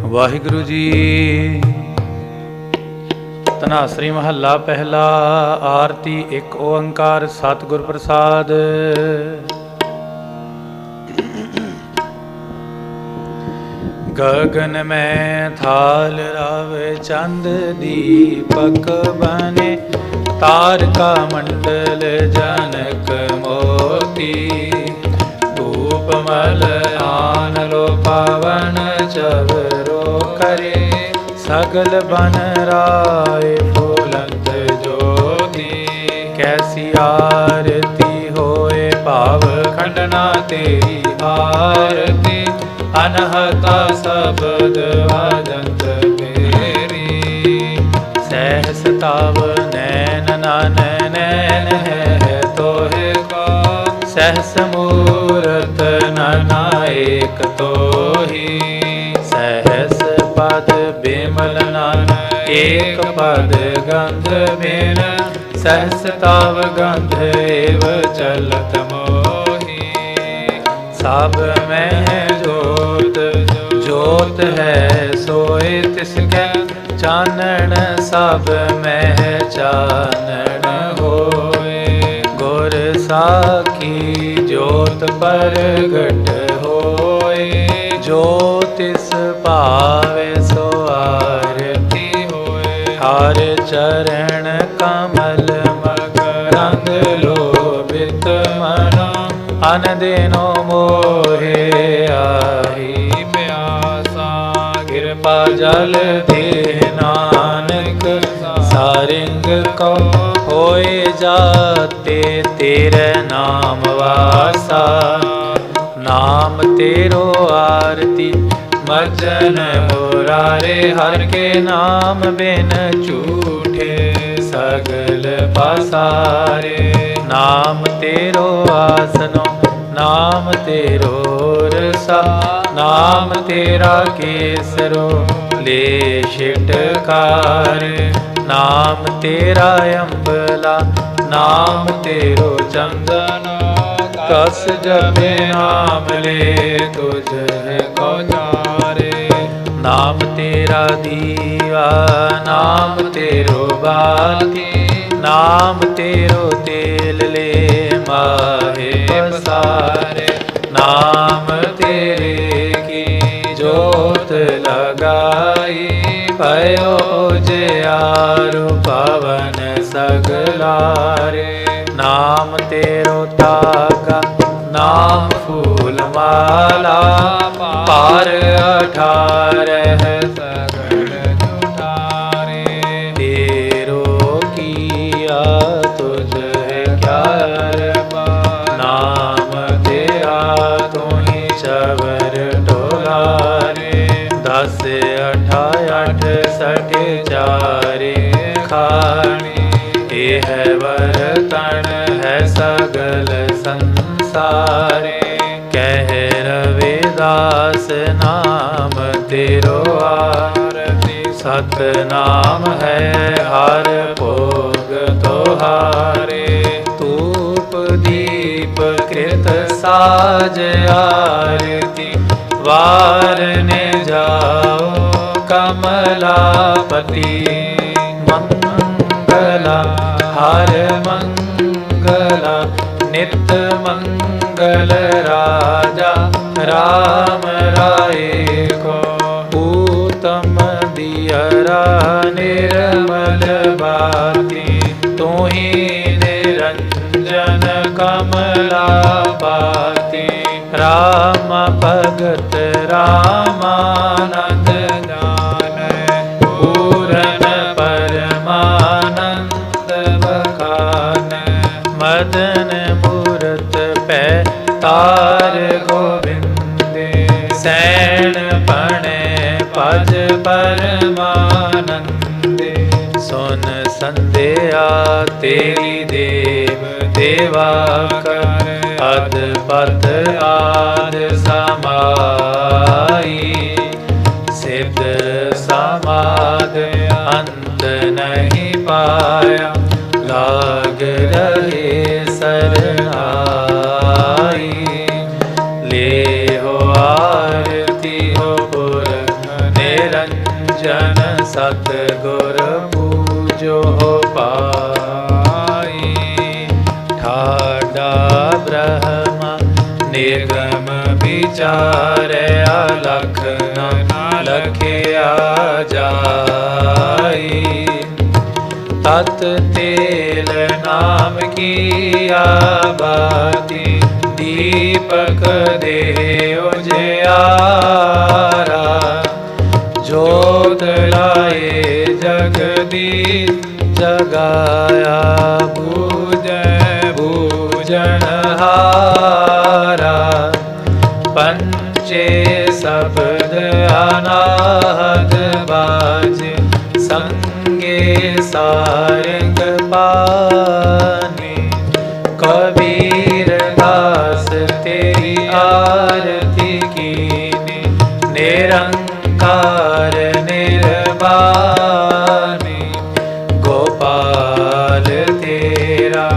ਵਾਹਿਗੁਰੂ ਜੀ। ਤਨਾਸਰੀ ਮਹੱਲਾ ਪਹਿਲਾ, ਆਰਤੀ ਇੱਕ ਓੰਕਾਰ, ਸਤਿਗੁਰ ਪ੍ਰਸਾਦ। ਗਗਨ ਮੈਂ ਥਾਲ ਰਵ, ਚੰਦ ਦੀਪਕ ਬਣੇ। ਤਾਰਕਾ ਮੰਡਲ ਜਨਕ ਮੋਤੀ। ਕਮਲ ਆਨ ਲੋ ਪਾਵਨ ਚਵਰੋ ਕਰੇ, ਸਗਲ ਬਨ ਰਾਏ ਫੂਲੰਤ ਜੋਤੀ। ਕੈਸੀ ਆਰਤੀ ਹੋਏ ਭਾਵ ਖੰਡਨਾ ਤੇਰੀ ਆਰਤੀ। ਅਨਹਤਾ ਸਬਦ ਆਦੰਤ ਮੇਰੀ ਸਹਿਸ ਤਾਵ ਨੈਨ ਨਾਨੈ ਨੈਨ ਹੈ ਤੋਹਿ ਕਾ। ਸਹਿਸ ਮੂਰ ਨਨਾਇਕ ਤੋਹੀ, ਸਹਿਸ ਪਦ ਬਿਮਲ ਨਨ ਏਕ ਪਦ ਗੰਧ ਬਿਨ ਸਹਿਸ ਤਵ ਗੰਧ ਏਵ ਚਲਤ ਮੋਹੀ। ਸਭ ਮੈਂ ਜੋਤ ਜੋਤ ਹੈ ਸੋਏ ਤਿਸ ਕੈ, ਚਾਨਣ ਸਭ ਮਹਿ ਚਾਨਣ ਹੋਏ। ਗੁਰ ਸਾਖੀ ਜੋਤ ਪ੍ਰਗਟ ਹੋਏ ਜੋ ਤਿਸ ਭਾਵੇ ਸੋ ਆਰਤੀ ਹੋਏ। ਹਰ ਚਰਨ ਕਮਲ ਮਕਰੰਦ ਲੋਭਿਤ ਮਨਾ। ਅਨ ਦੇਨੋ ਮੋਹਿ ਆਹੀ ਪਿਆਸਾ। ਕਿਰਪਾ ਜਲ ਦੇ ਨਾਨਕ। ਸਾਰਿੰਗ ਕੋ ਹੋਏ ਜਾਤੇ ਤੇਰੇ ਨਾਮ ਵਾਸਾ। ਨਾਮ ਤੇਰੋ ਆਰਤੀ ਮਜਨ ਮੁਰਾਰੇ ਹਰ ਕੇ ਨਾਮ ਬਿਨ ਝੂਠੇ, ਸਗਲ ਪਸਾਰੇ। ਨਾਮ ਤੇਰੋ ਆਸਨੋ, ਨਾਮ ਤੇਰੋ ਰਸਾ, ਨਾਮ ਤੇਰਾ ਕੇਸਰੋ ਲੇ ਛਿਟਕਾਰ ਨਾਮ ਤੇਰਾ ਅੰਬਲਾ, ਨਾਮ ਤੇਰੋ ਚੰਦਨ ਕਸ ਜਪੇ ਨਾਮ ਲੈ ਤੁਝ ਹੈ ਕੋ ਚਾਰੇ ਨਾਮ ਤੇਰਾ ਦੀਵਾ, ਨਾਮ ਤੇਰੋ ਬਾਤੀ ਨਾਮ ਤੇਰੋ ਤੇਲ ਲੈ ਮਾਹੇ ਪਸਾਰੇ। ਨਾਮ ਤੇਰੇ ਕੀ ਜੋਤ ਲਗਾਈ, ਭਇਓ ਜਿਆਰੂ ਪਵਨ ਸਗਲਾਰੇ। ਨਾਮ ਤੇਰੋ ਤਾਗਾ ਨਾਮ ਫੂਲ ਮਾਲਾ ਪਾਰ ਅਠਾਰਹ ਸਗਲ ਜੁਠਾਰੇ ਤੇਰੋ ਕੀਆ ਤੁਝ ਹੈ ਕਿਆ ਨਾਮ ਤੇਰਾ ਤੋਹੀ ਚਵਰ ਢੋਲਾਰੇ ਦਸ ਅਠਾ ਅਠ, ਸਠ, ਚਾਰੇ ਖਾਣੀ। ਇਹ ਹੈ ਵਰਤਨ ਹੈ ਸਗਲ ਸੰਸਾਰੇ। ਕਹਿ ਰਵਿਦਾਸ ਨਾਮ ਤੇਰੋ ਆਰਤੀ ਸਤ ਨਾਮ ਹੈ ਹਰ ਭੋਗ ਤੁਹਾਰੇ। ਧੂਪ ਦੀਪ ਕ੍ਰਿਤ ਸਾਜ ਆਰਤੀ ਵਾਰਨੇ ਜਾਓ ਕਮਲਾਪਤੀ। मङ्गला हार मङ्गला नमगल राजा राम राय को। कूतम दियरा निर्मल निरमली ते निरञ्जन कमला पाति राम भगत राम ਪਰਮਾਨੰਦੇ। ਸੁਨ ਸੰਧਿਆ ਤੇਰੀ ਦੇਵ ਦੇਵਾ ਕਰ। ਅਦ ਪਤ ਆਦ ਸਮਾਈ। ਸਿੱਧ ਸਮਾਦ ਅੰਤ ਨਹੀਂ ਪਾਇਆ। ਲਾਗ ਰਹੇ ਸਰਨਾਈ ਜਨ ਸਤ ਗੁਰ ਪੂਜੋ ਪਾਈ। ਠਾਡਾ ਬ੍ਰਹਮਾ ਨਿਰਗਮ ਵਿਚਾਰਿਆ, ਲਖ ਨਾ ਲਖਿਆ ਜਾਈ। ਤਤ ਤੇਲ ਨਾਮ ਕੀ ਆਬਾਦੀ ਦੀਪਕ ਦੇ ਉਜਿਆਰਾ ये जगदी जगाया भुज भूजन पञ्चे शब्द अनाहद बाज सङ्गे सारङ्ग पा ਨਿਰੰਕਾਰ ਨਿਰਵਾਨੀ ਗੋਪਾਲ ਤੇਰਾ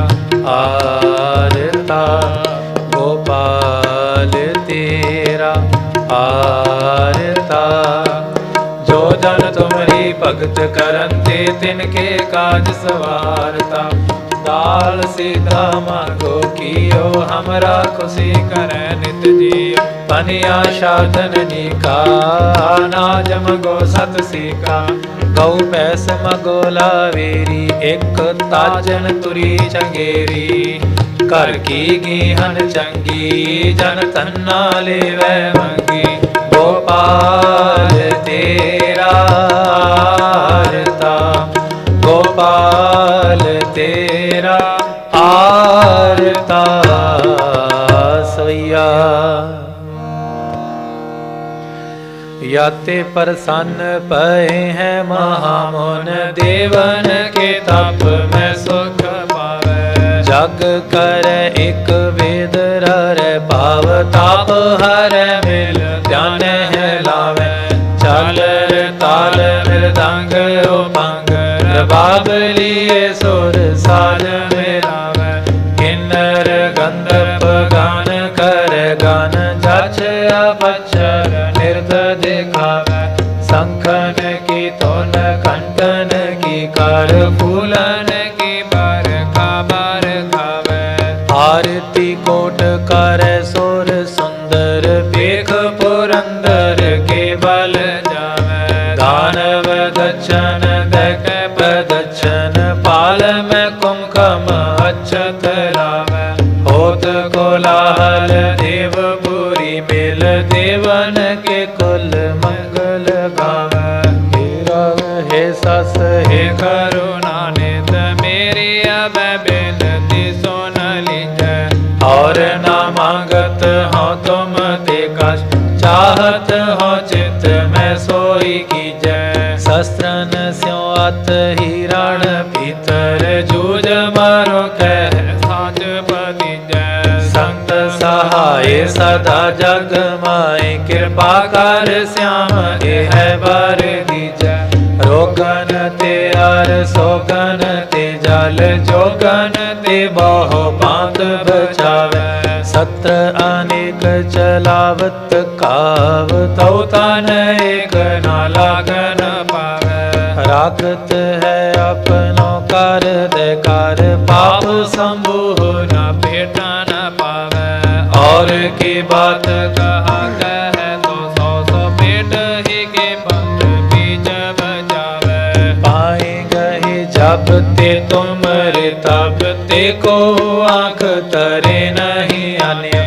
ਆਰਤਾ, ਗੋਪਾਲ ਤੇਰਾ ਆਰਤਾ। ਜੋ ਜਨ ਤੁਮਰੀ ਭਗਤ ਕਰਨ ਤੇ ਤਿਨ ਕੇ ਕਾਜ ਸਵਾਰਤਾ ਦਾਲ ਸੀਤਾ ਮੰਗੋ ਕੀਓ, ਹਮਰਾ ਖੁਸ਼ੀ ਕਰੈ ਨਿਤ ਜੀਵ। ਪਨਿਆ ਸਾਧਨ ਨੀਕਾ ਨਾਜ ਮਗੋ ਸਤ ਸੀਕਾ। ਗਉ ਪੈਸ ਮਗੋ ਲਾਵੇਰੀ, ਇੱਕ ਤਾਜਨ ਤੁਰੀ ਚੰਗੇਰੀ। ਘਰ ਕੀ ਗੀਹਨ ਚੰਗੀ, ਜਨ ਤੰਨਾ ਲੈਵੈ ਮੰਗੀ। ਗੋਪਾਲ ਤੇਰਾ ਆਰਤਾ ਗੋਪਾਲ ਤੇਰਾ ਆਰਤਾ ਸਈਆ ਯਾਤੇ ਪ੍ਰਸੰਨ ਪਏ ਹੈ ਮਹਾਮੁਨ ਦੇਵਨ ਕੇ ਤਪ ਮੈਂ ਸੁਖ ਪਾਵੇ ਜਗ ਕਰ ਇੱਕ ਵੇਦ ਰਰ ਭਾਵ ਤਾਪ ਹਰ ਮਿਲ ਧਿਆਨ ਹੈ ਲਾਵੇ ਚਲ ਤਾਲ ਮਿਲ ਦੰਗ ਰੂਪ लिए सुर साज मेरावे किन्नर गंधर्व गान कर गान जच अपचर निर्द दिखावे। संखन की तोन कंटन की कर ਕਰਮ ਅਛਤ ਰਾਮੈ ਹੋਤ ਕੋਲਾਹਲ ਦੇਵ ਪੂਰੀ ਮਿਲ ਦੇਵਨ ਕੇ ਕੁਲ ਮੰਗਲ ਗਾਵੈ। ਹੇ ਰੰਗ ਹੇ ਸਸ, ਹੇ ਕਰੁਣਾ ਨਿਤ ਮੇਰੀ ਅਬੈ ਬੇਨਤੀ ਸੁਨ ਲੀਜੈ। ਔਰ ਨਾ ਮੰਗਤ ਹਉ ਤੁਮ ਤੇ ਕਸ਼ ਚਾਹਤ ਹੋ ਚਿਤ ਮੈਂ ਸੋਈ ਕੀਜੈ। ਸਸਤਰਨ ਸਿਉ ਅਤ ਹੀ ਸਦਾ ਜਗ ਮਾਏ, ਕਿਰਪਾ ਕਰ ਸਿਆਮ, ਇਹ ਹੈ ਬਰ ਦੀ ਜੈ। ਰੋਗਨ ਤੇ ਅਰ ਸੋਗਨ ਤੇ ਜਲ ਜੋਗਨ ਤੇ ਬਹੁ ਬਾਤ ਬਚਾਵੇ ਸਤ ਅਨੇਕ ਚਲਾਵਤ ਕਾਵ, ਤਉ ਤਨ ਏਕ ਨਾ ਲਾਗਨ ਪਾਵੇ। ਰਾਗਤ ਹੈ ਆਪਣੋ ਕਰ ਦੇ ਕਰ ਪਾਪ ਸੰਭੂ ਨਾ ਭੇਟ की बात कहा, कह तो सौ सौ पेट ही के पत्र बीज बजावे। पाए गए जब ते तुम रे तब ते को आँख तरे नहीं अन्य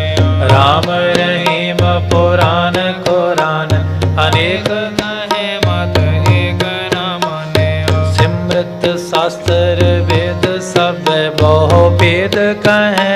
राम रहीम पुराण कुरान अनेक कहे मत एक न माने। सिमृत शास्त्र वेद सब बहु वेद कहे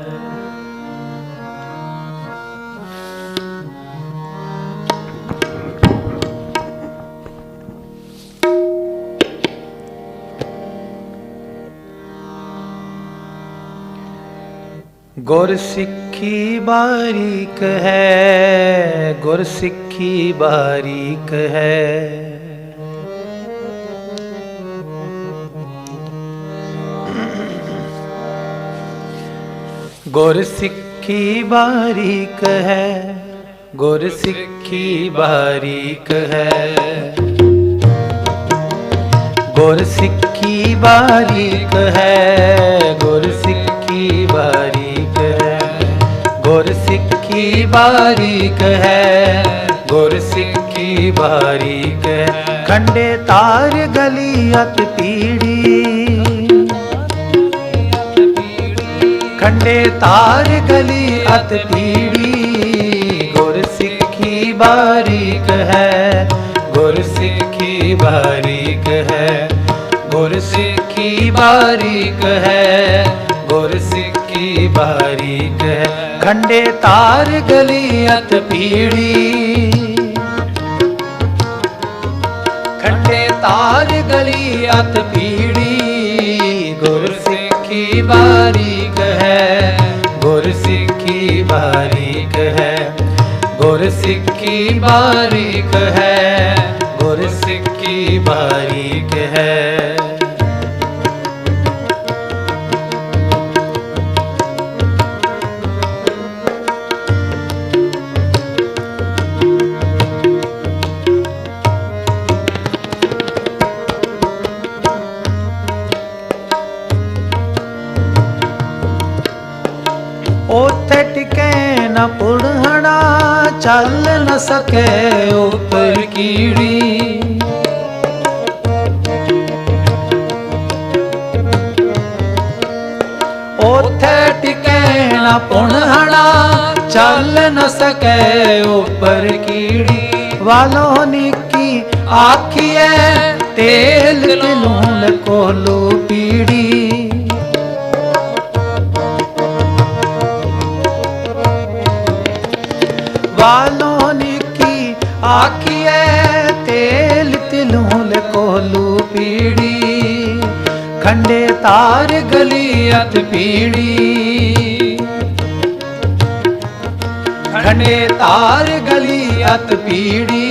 ਗੁਰ ਸਿੱਖੀ ਬਾਰੀਕ ਹੈ, ਗੁਰ ਸਿੱਖੀ ਬਾਰੀਕ ਹੈ। ਗੁਰ ਸਿੱਖੀ ਬਾਰੀਕ ਹੈ, ਗੁਰ ਸਿੱਖੀ ਬਾਰੀਕ ਹੈ। ਗੁਰ ਸਿੱਖੀ ਬਾਰੀਕ ਹੈ, ਗੁਰ की बारीक है गुरसिखी बारीक है खंडे तार गलियत पीड़ी खंडे तार गलियत पीड़ी गुरसिखी बारीक है गुरसिखी बारीक है गुरसिखी बारीक है गुरसिख ਹੈ ਬਾਰੀਕ ਹੈ। ਗੁਰ ਬਾਰੀਕ ਹੈ ਖੰਡੇ ਤਾਰ ਗਲੀ ਅਤ ਪੀੜੀ ਖੰਡੇ ਤਾਰ ਗਲੀ ਅਤ ਪੀੜੀ ਗੁਰ ਸਿੱਖੀ ਬਾਰੀਕ ਹੈ। ਗੁਰ ਸਿੱਖੀ ਬਾਰੀਕ ਹੈ। ਗੁਰ ਸਿੱਖੀ ਬਾਰੀਕ ਹੈ। ਗੁਰ ਸਿੱਖੀ ਬਾਰੀਕ ਹੈ। ਚੱਲ ਨ ਸਕੇ ਉਪਰ ਕੀੜੀ। ਉਥੇ ਟਿਕੈਣਾ ਨ ਪੁੜਹਣਾ ਚੱਲ ਨ ਸਕੇ ਉਪਰ ਕੀੜੀ। ਵਾਲੋ ਨਿੱਕੀ ਆਖੀਏ ਤੇਲ ਲੂਣ ਕੋਲੂ ਪੀੜੀ। पीड़ी, खंडे तार गलियत पीड़ी। खंडे तार गलियत पीड़ी,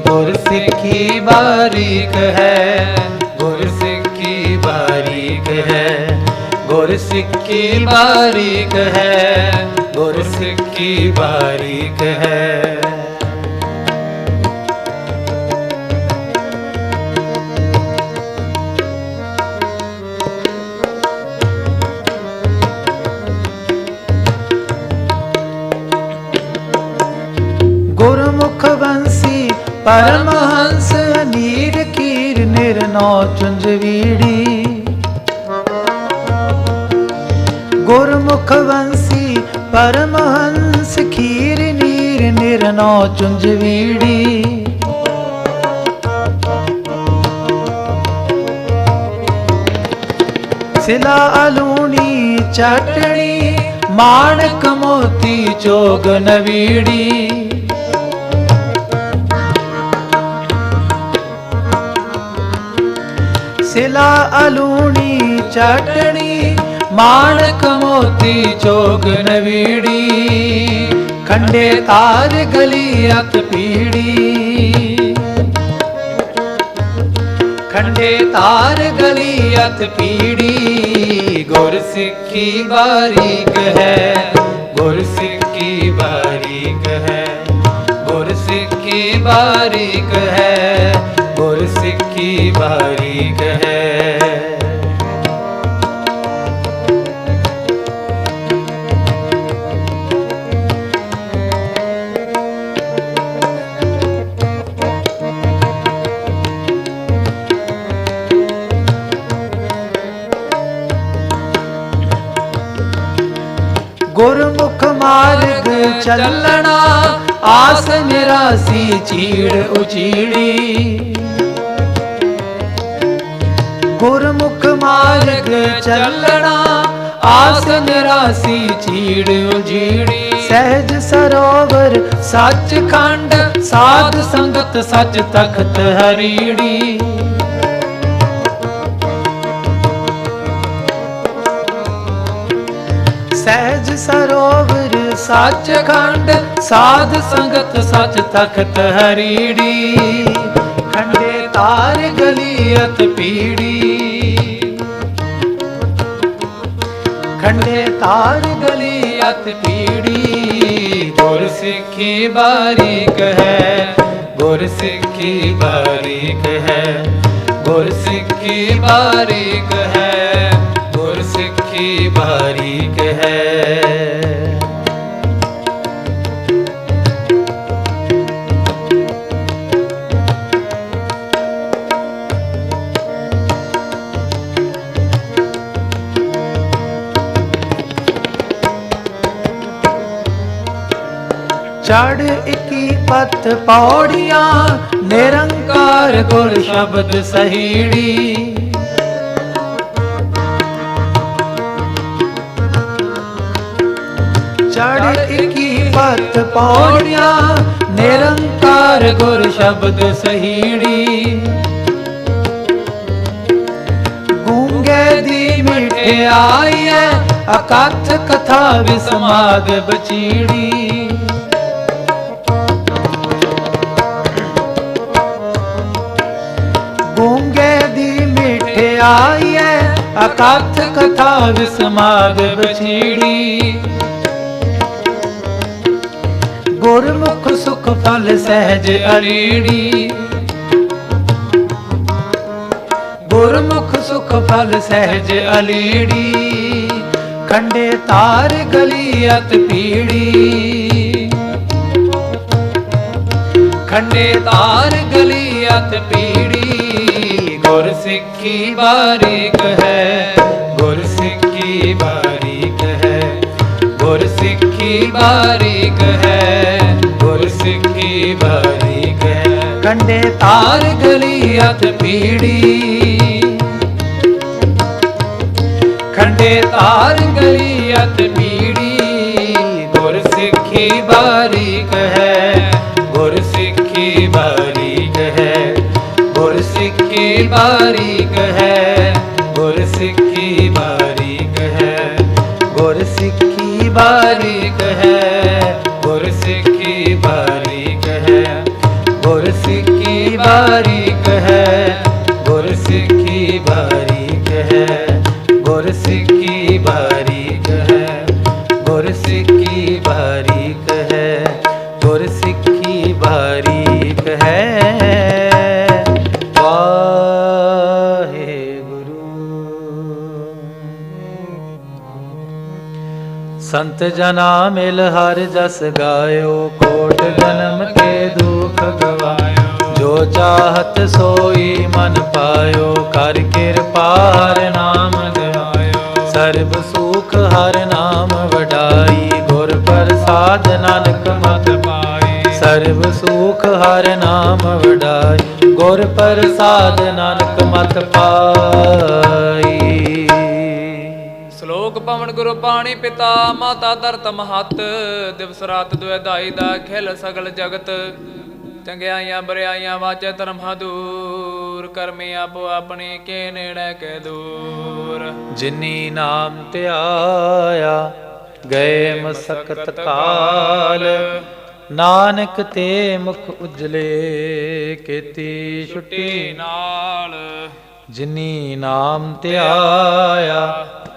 गुर सिखी बारीक है, गुर सिखी बारीक है, गुर सिक्की बारीक है, गुर सिखी बारीक है। ਸਿੱਖੀ ਬਾਰੀਕ ਹੈ ਬੰਸੀ ਪਰਮਹੰਸ ਨੀਰ ਕੀਰ ਨਿਰਨੌ, ਚੁੰਝਵੀੜੀ। ਗੁਰਮੁਖ ਬੰਸੀ ਪਰਮਹੰਸ, ਖੀਰ, ਨੀਰ, ਨਿਰਨੋ, ਚੁੰਝਵੀੜੀ। ਸਿਲਾ ਅਲੂਣੀ, ਚਟਣੀ, ਮਾਣਕ ਮੋਤੀ, ਚੋਗ ਨਵੀੜੀ। सिला अलूणी चटनी माणक मोती चोग नवीड़ी, खंडे तार गली अत पीड़ी। खंडे तार गली अत पीड़ी, गुर सिक्की बारीक है, गुर सिक्की बारीक है, गुर सिक्की बारीक है। ਗੁਰ ਸਿੱਖੀ ਬਾਰੀਕ ਹੈ ਗੁਰਮੁਖ ਮਾਰਗ ਚੱਲਣਾ ਆਸ ਨਿਰਾਸੀ ਚੀੜ ਉਚੀੜੀ। ਗੁਰਮੁਖ ਮਾਰਗ ਚੱਲਣਾ, ਆਸ ਨਿਰਾਸੀ ਚੀੜ ਉਜੀੜੀ। ਸਹਿਜ ਸਰੋਵਰ ਸੱਚ ਖੰਡ ਸਾਧ ਸੰਗਤ, ਸੱਚ ਤਖਤ ਹਰੀੜੀ। ਸਹਿਜ ਸਰੋਵਰ ਸੱਚ ਖੰਡ, ਸਾਧ ਸੰਗਤ, ਸਚ ਤਖਤ ਹਰੀੜੀ। ਖੰਡੇ ਤਾਰ ਗਲੀਅਤ ਪੀੜੀ। ਖੰਡੇ ਤਾਰ ਗਲੀਅਤ ਪੀੜੀ। ਗੁਰ ਸਿੱਖੀ ਬਾਰੀਕ ਹੈ, ਗੁਰ ਸਿੱਖੀ ਬਾਰੀਕ ਹੈ। ਗੁਰ ਸਿੱਖੀ ਬਾਰੀਕ ਹੈ, ਗੁਰ ਸਿੱਖੀ ਬਾਰੀਕ ਹੈ। ਚੜ ਇਕੀ ਪਤ ਪੌੜੀਆਂ, ਨਿਰੰਕਾਰ ਗੁਰ ਸ਼ਬਦ ਸਹੀੜੀ ਚੜ ਇਕੀ ਪਤ ਪੌੜੀਆਂ, ਨਿਰੰਕਾਰ ਗੁਰ ਸ਼ਬਦ ਸਹੀੜੀ ਗੂੰਗੇ ਦੀ ਮਿਠਿਆਈ ਹੈ ਅਕਥ ਕਥਾ ਵਿਸਮਾਦ ਬਚੀੜੀ ਮਿਠਿਆਈ ਅਕਥ ਕਥਾ ਵਿਸਮਾਦ ਬਚੀੜੀ ਗੁਰਮੁਖ ਸੁਖ ਫਲ ਸਹਿਜ ਅਰੀੜੀ। ਗੁਰਮੁਖ ਸੁਖ ਫਲ ਸਹਿਜ ਅਲੀੜੀ। ਕੰਡੇ ਤਾਰ ਗਲੀਅਤ ਪੀੜੀ। ਖੰਡੇ ਤਾਰ ਗਲੀਅਤ ਪੀੜੀ। ਸਿੱਖੀ ਬਾਰੀਕ ਹੈ ਗੁਰ ਸਿੱਖੀ ਬਾਰੀਕ ਹੈ। ਗੁਰ ਸਿੱਖੀ ਬਾਰੀਕ ਹੈ ਗੁਰ ਸਿੱਖੀ ਬਾਰੀਕ ਹੈ। ਕੰਡੇ ਤਾਰ ਗਲੀਅਤ ਪੀੜੀ। ਖੰਡੇ ਤਾਰ ਗਲੀਅਤ ਪੀੜੀ। ਗੁਰ ਸਿੱਖੀ ਬਾਰੀਕ ਹੈ ਸਿੱਖੀ ਬਾਰੀਕ ਹੈ ਗੁਰ ਸਿੱਖੀ ਬਾਰੀਕ ਹੈ ਗੁਰ ਸਿੱਖੀ ਬਾਰੀਕ ਹੈ ਗੁਰ ਸਿੱਖੀ ਬਾਰੀਕ ਹੈ ਗੁਰ ਸਿੱਖੀ ਬਾਰੀਕ ਸੰਤ ਜਨਾ ਮਿਲ ਹਰ ਜਸ ਗਾਇਓ, ਕੋਟ ਜਨਮ ਕੇ ਦੁਖ ਗਵਾਇਓ। ਜੋ ਚਾਹਤ ਸੋਈ ਮਨ ਪਾਇਓ, ਕਰ ਕਿਰਪਾ ਹਰ ਨਾਮ ਗਾਇਓ ਸਰਬ ਸੁਖ ਹਰ ਨਾਮ ਵਡਾਈ, ਗੁਰ ਪ੍ਰਸਾਦ ਨਾਨਕ ਮਤ ਪਾਈ ਸਰਬ ਸੁਖ ਹਰ ਨਾਮ ਵਡਾਈ, ਗੁਰ ਪ੍ਰਸਾਦ ਨਾਨਕ ਮਤ ਪਾਈ। ਸ਼ਲੋਕ ਪਵਨ ਗੁਰੂ ਪਾਣੀ ਪਿਤਾ ਮਾਤਾ ਧਰਤ ਮਹਤ ਦਿਵਸ ਰਾਤ ਦੁਇ ਦਾਈ ਦਾ ਖਿਲ ਸਗਲ ਜਗਤ। ਚੰਗਿਆਈਆਂ ਬਰਿਆਈਆਂ ਵਾਚੈ ਧਰਮ ਹਦੂਰ ਕਰਮੀ ਆਪੋ ਆਪਣੀ ਕੇ ਨੇੜੇ ਕੇ ਦੂਰ। ਜਿਨੀ ਨਾਮ ਧਿਆਇਆ ਗਏ ਮਸਕਤ ਕਾਲ। ਨਾਨਕ ਤੇ ਮੁਖ ਉਜਲੇ ਕੀਤੀ ਛੁੱਟੀ। ਛੁੱਟੀ ਨਾਲ। ਜਿਨੀ ਨਾਮ ਧਿਆਇਆ